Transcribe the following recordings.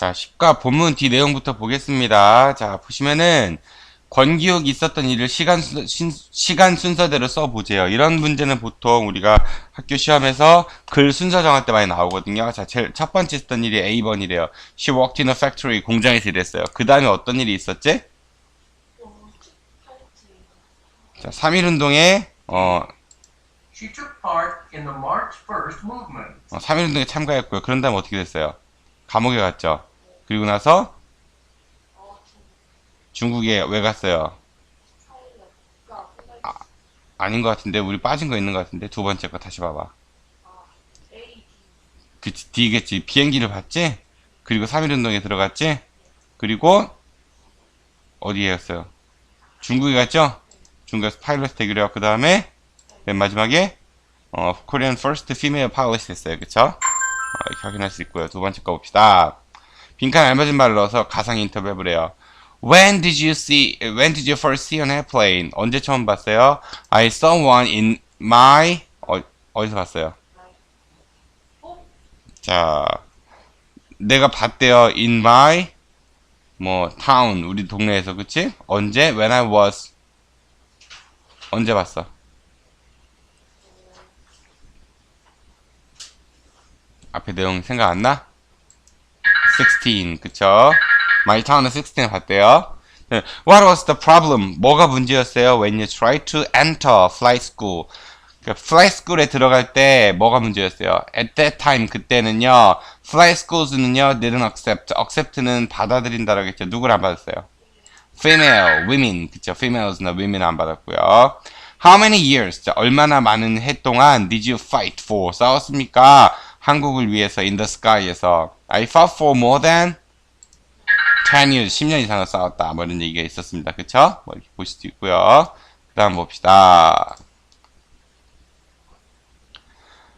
자, 10과 본문 뒤 내용부터 보겠습니다. 자, 보시면은 권기욱이 있었던 일을 시간, 순, 신- 시간 순서대로 써보세요. 이런 문제는 보통 우리가 학교 시험에서 글 순서 정할 때 많이 나오거든요. 자, 제일 첫 번째 있었던 일이 A번이래요. She worked in a factory. 공장에서 일했어요. 그 다음에 어떤 일이 있었지? 자, 3.1운동에, 어, She took part in the March 1st movement. 어, 3.1운동에 참가했고요. 그런 다음에 어떻게 됐어요? 감옥에 갔죠. 그리고 나서 중국에 왜 갔어요? 아닌 것 같은데 우리 빠진 거 있는 것 같은데 두 번째 거 다시 봐봐. 그치 D겠지. 비행기를 봤지? 그리고 3.1운동에 들어갔지? 그리고 어디에 갔어요? 중국에 갔죠? 중국에서 파일럿 대기를 하고 그 다음에 맨 마지막에 어, Korean First Female Pilot 했어요. 그쵸? 어, 이렇게 확인할 수 있고요. 두 번째 거 봅시다. 빈칸 알맞은 말을 넣어서 가상 인터뷰 해보래요. When did you see, when did you first see an airplane? 언제 처음 봤어요? I saw one in my, 어, 어디서 봤어요? 자, 내가 봤대요. In my, 뭐, town, 우리 동네에서, 그치? 언제? When I was, 언제 봤어? 앞에 내용 생각 안 나? 16, 그쵸? My town은 16을 봤대요. 네, What was the problem? 뭐가 문제였어요? When you try to enter flight school. 그 flight school에 들어갈 때 뭐가 문제였어요? At that time 그때는요. flight schools는요. didn't accept. accept는 받아들인다라고 했죠. 누구를 안 받았어요? female, women. 그쵸? females나 women 안 받았고요. How many years? 자, 얼마나 많은 해 동안 did you fight for? 싸웠습니까? 한국을 위해서 in the sky에서 I fought for more than 10 years, 10년 이상을 싸웠다. 뭐 이런 얘기가 있었습니다. 그쵸? 뭐 이렇게 보실 수 있고요. 그 다음 봅시다.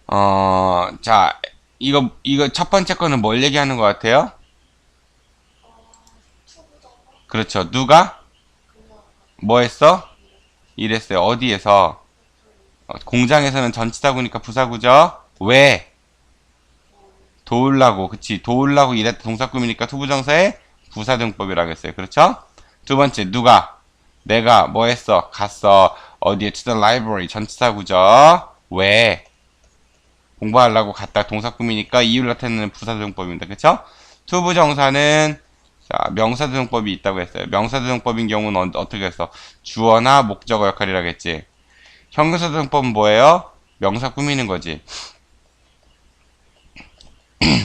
어, 자, 이거, 이거 첫 번째 거는 뭘 얘기하는 것 같아요? 그렇죠. 누가? 뭐 했어? 일했어요. 어디에서? 어, 공장에서는 전치사구니까 부사구죠? 왜? 도울라고, 그치. 도울라고 일했다 동사구미니까 투부정사의 부사등법이라고 했어요. 그렇죠? 두 번째, 누가? 내가 뭐 했어? 갔어. 어디에? to the library. 전치사 구죠? 왜? 공부하려고 갔다 동사구미니까 이유를 나타내는 부사등법입니다. 그쵸? 투부정사는 자, 명사조정법이 있다고 했어요. 명사조정법인 경우는 어, 어떻게 했어? 주어나 목적어 역할이라고 했지. 형용사조정법은 뭐예요? 명사 꾸미는 거지.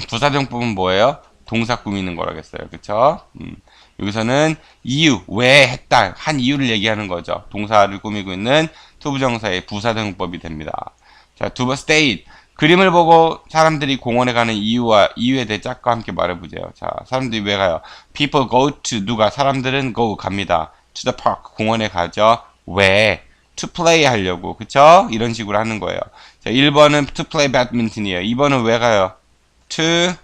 부사조정법은 뭐예요? 동사 꾸미는 거라고 했어요. 그쵸? 음, 여기서는 이유, 왜 했다, 한 이유를 얘기하는 거죠. 동사를 꾸미고 있는 투부정사의 부사조정법이 됩니다. 자, 두 번, state. 그림을 보고 사람들이 공원에 가는 이유와 이유에 대해 짝과 함께 말해보세요. 자, 사람들이 왜 가요? People go to 누가 사람들은 go 갑니다. To the park 공원에 가죠. 왜? To play 하려고 그쵸? 이런 식으로 하는 거예요. 자, 1번은 to play badminton이에요. 2번은 왜 가요? To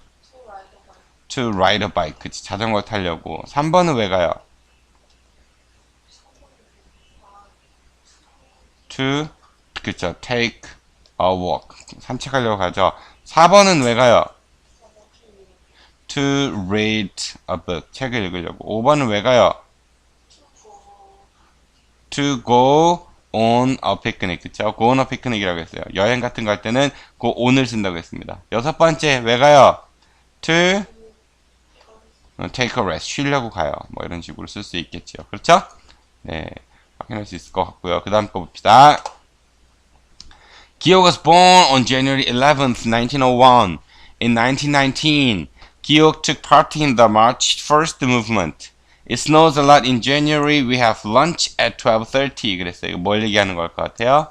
to ride a bike 그치 자전거 타려고. 3번은 왜 가요? To 그쵸 take a walk 산책하려고 가죠. 4번은 왜 가요? To read a book. 책을 읽으려고. 5번은 왜 가요? To go on a picnic. 그쵸? go on a picnic이라고 했어요. 여행 같은 거 할 때는 go on을 쓴다고 했습니다. 여섯 번째, 왜 가요? To 어, take a rest. 쉬려고 가요. 뭐 이런 식으로 쓸 수 있겠죠. 그렇죠? 네. 확인할 수 있을 것 같고요. 그 다음 거 봅시다. Gyo was born on January 11th, 1901. In 1919, Gyo took part in the March 1st movement. It snows a lot in January. We have lunch at 12:30. 그랬어요. 뭘 얘기하는 걸 것 같아요?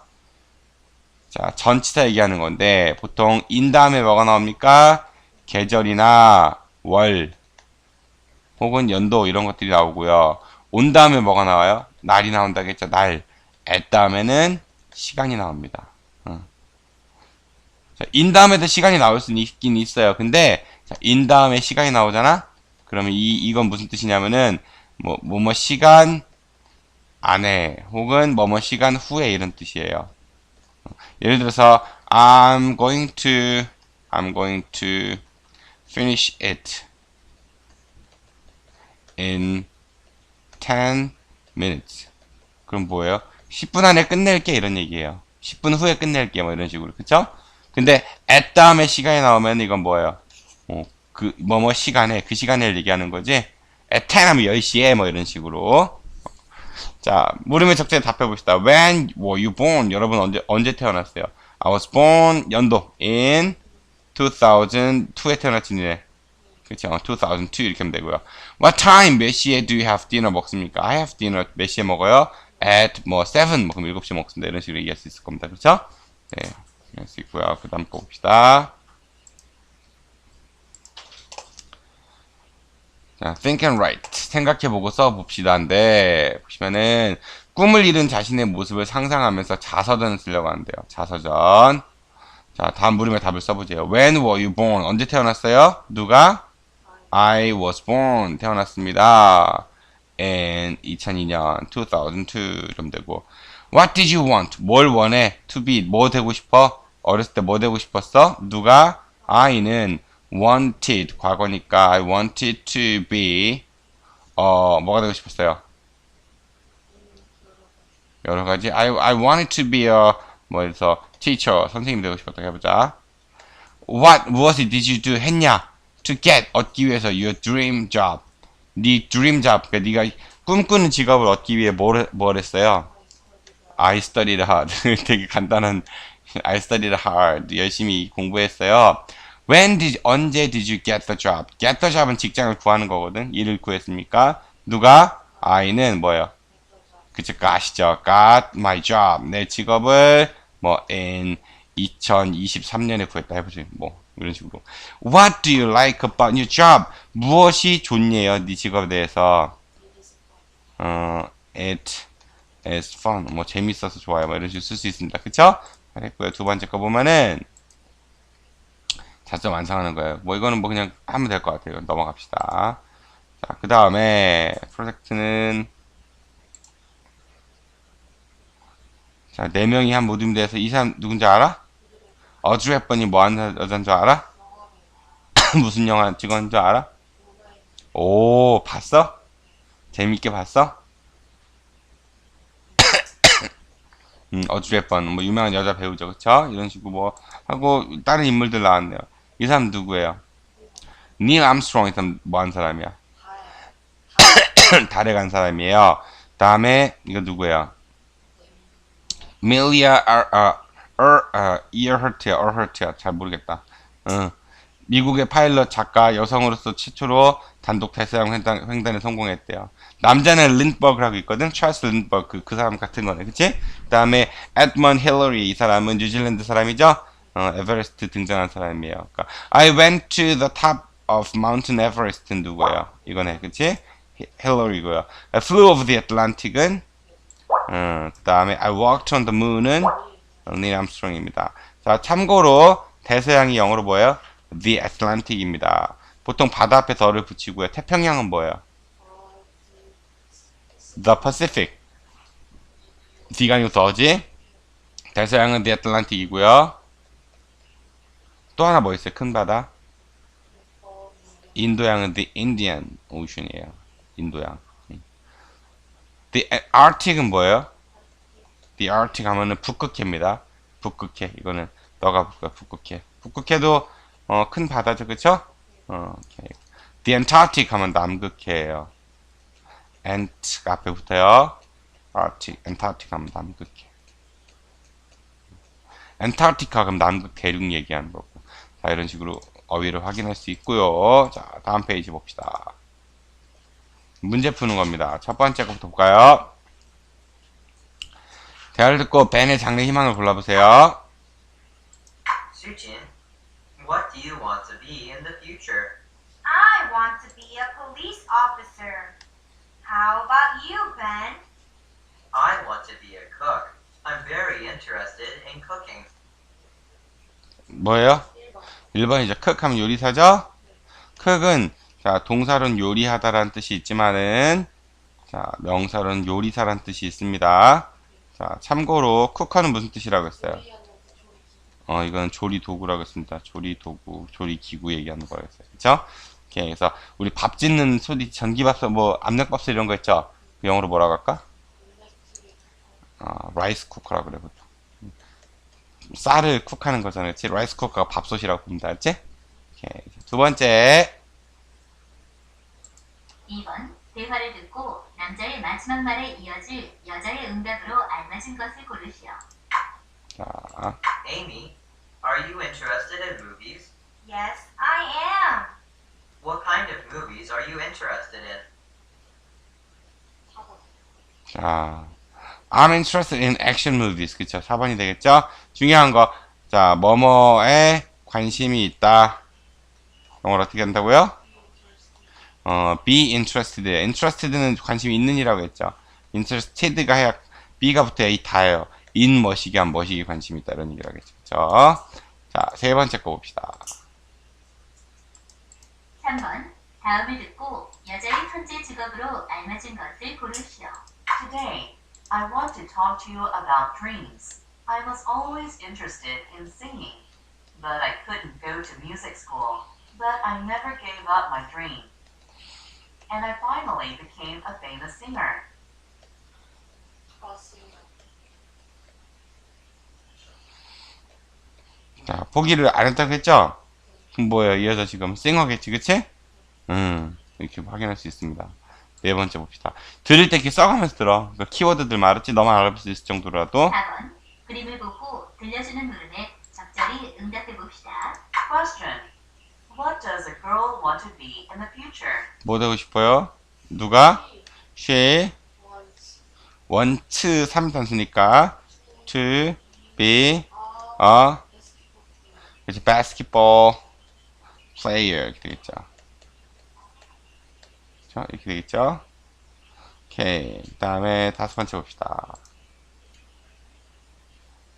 자, 전치사 얘기하는 건데 보통 in 다음에 뭐가 나옵니까? 계절이나 월 혹은 연도 이런 것들이 나오고요. 온 다음에 뭐가 나와요? 날이 나온다겠죠. 날. at 다음에는 시간이 나옵니다. 자, 인 다음에도 시간이 나올 수는 있긴 있어요. 근데 자, 인 다음에 시간이 나오잖아. 그러면 이 이건 무슨 뜻이냐면은 뭐 뭐뭐 시간 안에 혹은 뭐뭐 시간 후에 이런 뜻이에요. 예를 들어서 I'm going to I'm going to finish it in 10 minutes. 그럼 뭐예요? 10분 안에 끝낼게 이런 얘기예요. 10분 후에 끝낼게 뭐 이런 식으로. 그쵸? 근데 at 다음에 시간이 나오면 이건 뭐예요? 어, 그 뭐 뭐 시간에 그 시간을 얘기하는 거지. at 10 하면 10시에 뭐 이런 식으로. 자, 물음에 적절히 답해 봅시다. When were you born? 여러분 언제 언제 태어났어요? I was born 연도 in 2002에 태어났지 니네. 그쵸? 2002 이렇게 하면 되고요. What time? 몇 시에 do you have dinner 먹습니까? I have dinner 몇 시에 먹어요? At 뭐 7, 뭐 그럼 7시에 먹습니다. 이런 식으로 얘기할 수 있을 겁니다. 그렇죠? 네. 할수 있고요. 그 다음 거 봅시다. 자, think and write. 생각해보고 써봅시다인데, 보시면은, 꿈을 이룬 자신의 모습을 상상하면서 자서전을 쓰려고 하는데요. 자서전. 자, 다음 물음에 답을 써보세요. When were you born? 언제 태어났어요? 누가? I was born. 태어났습니다. in 2002년, 2002 좀 되고. What did you want? 뭘 원해? To be. 뭐 되고 싶어? 어렸을 때 뭐 되고 싶었어? 누가? I는 wanted. 과거니까 I wanted to be. 어, 뭐가 되고 싶었어요? 여러 가지. I, I wanted to be a, 뭐, 해서, teacher. 선생님 되고 싶었다 해보자. What, 무엇을 did you do? 했냐? To get, 얻기 위해서 your dream job. 네 dream job. 그러니까 네가 꿈꾸는 직업을 얻기 위해 뭘, 뭘 했어요? I studied hard. 되게 간단한 I studied hard. 열심히 공부했어요. When did 언제 did you get the job? Get the job은 직장을 구하는 거거든. 일을 구했습니까? 누가? I는 뭐예요? 그쵸, got이죠. got my job. 내 직업을 뭐 in 2023년에 구했다 해보지. 뭐 이런 식으로. What do you like about your job? 무엇이 좋니에요? 네 직업에 대해서. 어, it is fun. 뭐 재밌어서 좋아요. 뭐 이런 식으로 쓸 수 있습니다. 그쵸? 잘했고요. 두 번째 거 보면은 자점 완성하는 거예요. 뭐 이거는 뭐 그냥 하면 될 것 같아요. 넘어갑시다. 자, 그 다음에 프로젝트는 자, 네 명이 한 대해서 이 사람 누군지 알아? 어드레 헵번이 뭐 하는 여자인 줄 알아? 무슨 영화 찍었는 줄 알아? 오, 봤어? 재밌게 봤어? 음, 어드레 헵번, 뭐 유명한 여자 배우죠, 그쵸? 이런 식으로 뭐 하고 다른 인물들 나왔네요. 이 사람 누구예요? 닐 암스트롱 이 사람 뭐 한 사람이야? 달에 간 사람이에요. 다음에 이거 누구예요? 밀리아 아, 아, 어, 아, 이어허트야, 어허트야, 잘 모르겠다. 응. 미국의 파일럿 작가 여성으로서 최초로 단독 대서양 횡단, 횡단에 성공했대요. 남자는 린버그라고 있거든. 찰스 린버그 그, 그 사람 같은 거네, 그치? 그 다음에 에드먼 힐러리 이 사람은 뉴질랜드 사람이죠. 어, 에베레스트 등장한 사람이에요. 그러니까 I went to the top of Mountain Everest 는 누구예요? 이거네, 그치? 힐러리고요. I flew over the Atlantic은 어, 그다음에 I walked on the moon은 닐 암스트롱입니다. 자, 참고로 대서양이 영어로 뭐예요? The Atlantic입니다. 보통 바다 앞에 더를 붙이고요. 태평양은 뭐예요? The Pacific. D가 아니고 더지. 대서양은 The Atlantic이고요. 또 하나 뭐 있어요? 큰 바다. 인도양은 The Indian Ocean이에요. 인도양. The Arctic은 뭐예요? The Arctic 하면은 북극해입니다. 북극해. 이거는 너가 북극, 북극해. 북극해도 어, 큰 바다죠, 그쵸? 어, 오케이. The Antarctic 하면 남극해예요. Ant 앞에 붙어요. Arctic, Antarctic 하면 남극해. Antarctica 그럼 남극 대륙 얘기하는 거고. 자, 이런 식으로 어휘를 확인할 수 있고요. 자, 다음 페이지 봅시다. 문제 푸는 겁니다. 첫 번째 거부터 볼까요? 대화를 듣고 벤의 장래 희망을 골라보세요. Sujin, what do you want to be in the future? I want to be a police officer. How about you, Ben? I want to be a cook. I'm very interested in cooking. 뭐예요? 1번이죠. 쿡 하면 요리사죠? 쿡은 자, 동사로는 요리하다라는 뜻이 있지만은 자, 명사로는 요리사라는 뜻이 있습니다. 자, 참고로 쿡하는 무슨 뜻이라고 했어요? 어, 이거는 조리 도구라고 했습니다. 조리 도구, 조리 기구 얘기하는 거였어요. 그쵸? 이렇게 해서 우리 밥 짓는 소리 전기밥솥 뭐 압력밥솥 이런 거 있죠 그 영어로 뭐라고 할까 아 라이스 쿠커라 그래 보통 쌀을 쿡하는 거잖아요 그치 라이스 쿠커가 밥솥이라고 부른다 알지 오케이. 두 번째 2번 대화를 듣고 남자의 마지막 말에 이어질 여자의 응답으로 알맞은 것을 고르시오. 자 Amy, are you interested in movies? Yes, I am. What kind of movies are you interested in? 자, I'm interested in action movies. 그쵸? 4번이 되겠죠? 중요한 거. 자, 뭐뭐에 관심이 있다. 영어로 어떻게 한다고요? 어, be interested. interested는 관심이 있는이라고 했죠. interested가 해야 be가 붙어야 이 다예요. in 머시기 한 머시기 관심이 있다. 이런 얘기를 하겠죠. 그쵸? 자, 세 번째 거 봅시다. 3번 다음을 듣고 여자의 현재 직업으로 알맞은 것을 고르시오. Today, I want to talk to you about dreams. I was always interested in singing, but I couldn't go to music school. But I never gave up my dream. And I finally became a famous singer. 자, 보기를 안 했다고 했죠? 그럼 뭐예요? 이 여자 지금 싱어겠지, 그치? 음, 이렇게 확인할 수 있습니다. 네 번째 봅시다. 들을 때 이렇게 써가면서 들어. 그러니까 키워드들 말했지? 너만 알아볼 수 있을 정도라도. 4번 그림을 보고 들려주는 물음에 적절히 응답해 봅시다. Question What does a girl want to be in the future? 뭐 되고 싶어요? 누가? she wants 3단수니까 to be a basketball player 이렇게 되겠죠. 자, 이렇게 되겠죠. 오케이. 그 다음에 다섯 번째 봅시다.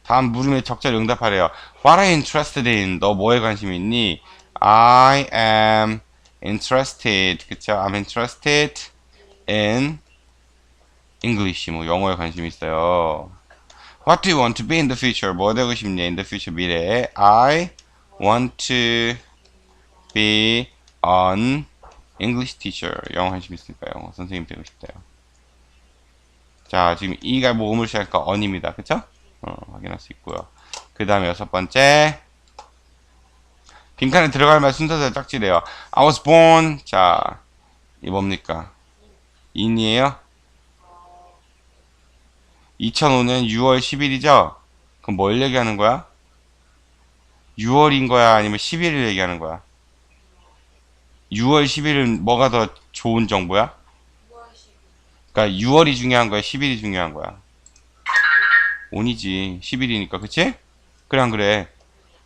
다음 물음에 적절히 응답하래요. What are you interested in? 너 뭐에 관심이 있니? I am interested. 그쵸? I'm interested in English. 뭐 영어에 관심이 있어요. What do you want to be in the future? 뭐 되고 싶니? In the future 미래에 I want to be an English teacher. 영어 관심 있으니까 영어 선생님 되고 싶대요. 자, 지금 이가 모음을 시작하니까 on입니다. 그쵸? 어, 확인할 수 있고요. 그 다음에 여섯 번째. 빈칸에 들어갈 말 순서대로 짝지래요. I was born. 자, 이 뭡니까? 인이에요? 2005년 6월 10일이죠? 그럼 뭘 얘기하는 거야? 6월인 거야? 아니면 11일 얘기하는 거야? 6월 10일은 뭐가 더 좋은 정보야? 그러니까 6월이 중요한 거야? 10일이 중요한 거야? 온이지. 10일이니까. 그치? 그래, 안 그래?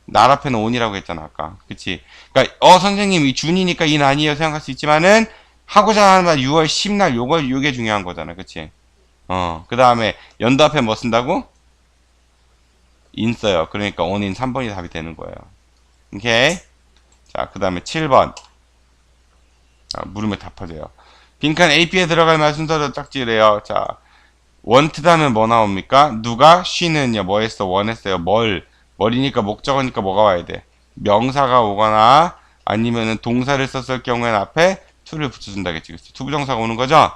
날 앞에는 온이라고 했잖아, 아까. 그치? 그니까, 어, 선생님, 이 준이니까 인 아니에요 생각할 수 있지만은, 하고자 하는 말 6월 10날 요걸, 요게 중요한 거잖아. 그치? 어, 그 다음에, 연도 앞에 뭐 쓴다고? 인 써요. 그러니까 온인 3번이 답이 되는 거예요. 오케이? 자, 그 다음에 7번. 아, 물음에 답하세요. 빈칸 A, B에 들어갈 말 순서대로 짝지래요. 자, 원트 하면 뭐 나옵니까? 누가? 쉬는요. 뭐 했어? 원 했어요. 뭘? 머리니까 목적어니까 뭐가 와야 돼? 명사가 오거나 아니면은 동사를 썼을 경우에는 앞에 to를 붙여준다겠지. 그치? 투부정사가 오는 거죠?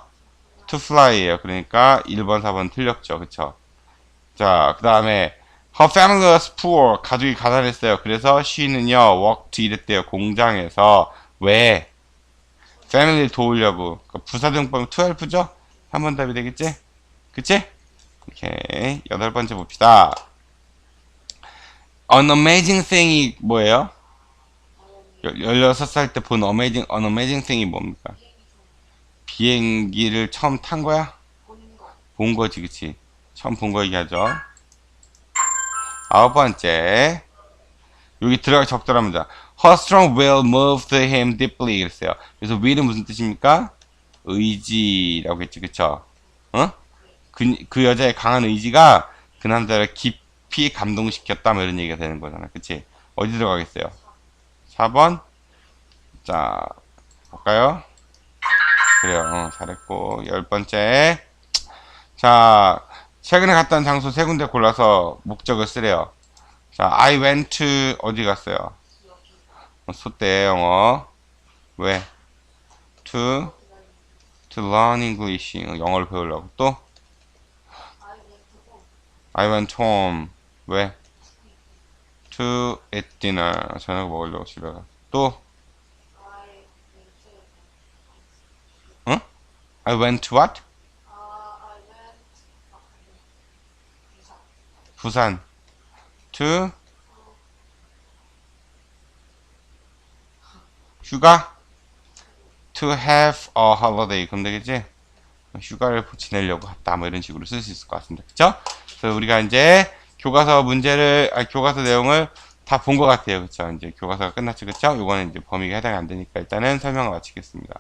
to fly예요. 그러니까 1번, 4번 틀렸죠. 그쵸? 자, 그 다음에 her family was poor. 가족이 가난했어요. 그래서 she는요, worked 이랬대요. 공장에서. 왜? 패밀리를 도우려고. 그러니까 부사등법 12죠? 3번 답이 되겠지? 그치? 오케이. 여덟 번째 봅시다. An amazing thing이 뭐예요? 16살 때 본 amazing, an amazing thing이 뭡니까? 비행기를 처음 탄 거야? 본 거지, 그치? 처음 본 거 얘기하죠. 아홉 번째. 여기 들어가 적절합니다. Her strong will moved him deeply. 그랬어요. 그래서 will은 무슨 뜻입니까? 의지라고 했지, 그쵸? 어? 그, 그 여자의 강한 의지가 그 남자를 깊이 감동시켰다, 뭐 이런 얘기가 되는 거잖아. 그치? 어디 들어가겠어요? 4번? 자, 볼까요? 그래요. 어, 잘했고. 열 번째. 자, 최근에 갔던 장소 세 군데 골라서 목적을 쓰래요. 자, I went to, 어디 갔어요? 어, 소대 영어. 왜? To to learn English 영어를 배우려고 또 I went home 왜? To eat dinner 저녁 먹으려고 집에 가. 또 응? I went to what? 부산 to 휴가 to have a holiday 그럼 되겠지? 휴가를 지내려고 갔다 뭐 이런 식으로 쓸 수 있을 것 같습니다 그쵸? 그래서 우리가 이제 교과서 문제를 아 교과서 내용을 다 본 것 같아요 그쵸? 이제 교과서가 끝났죠 그쵸? 이거는 이제 범위가 해당이 안 되니까 일단은 설명을 마치겠습니다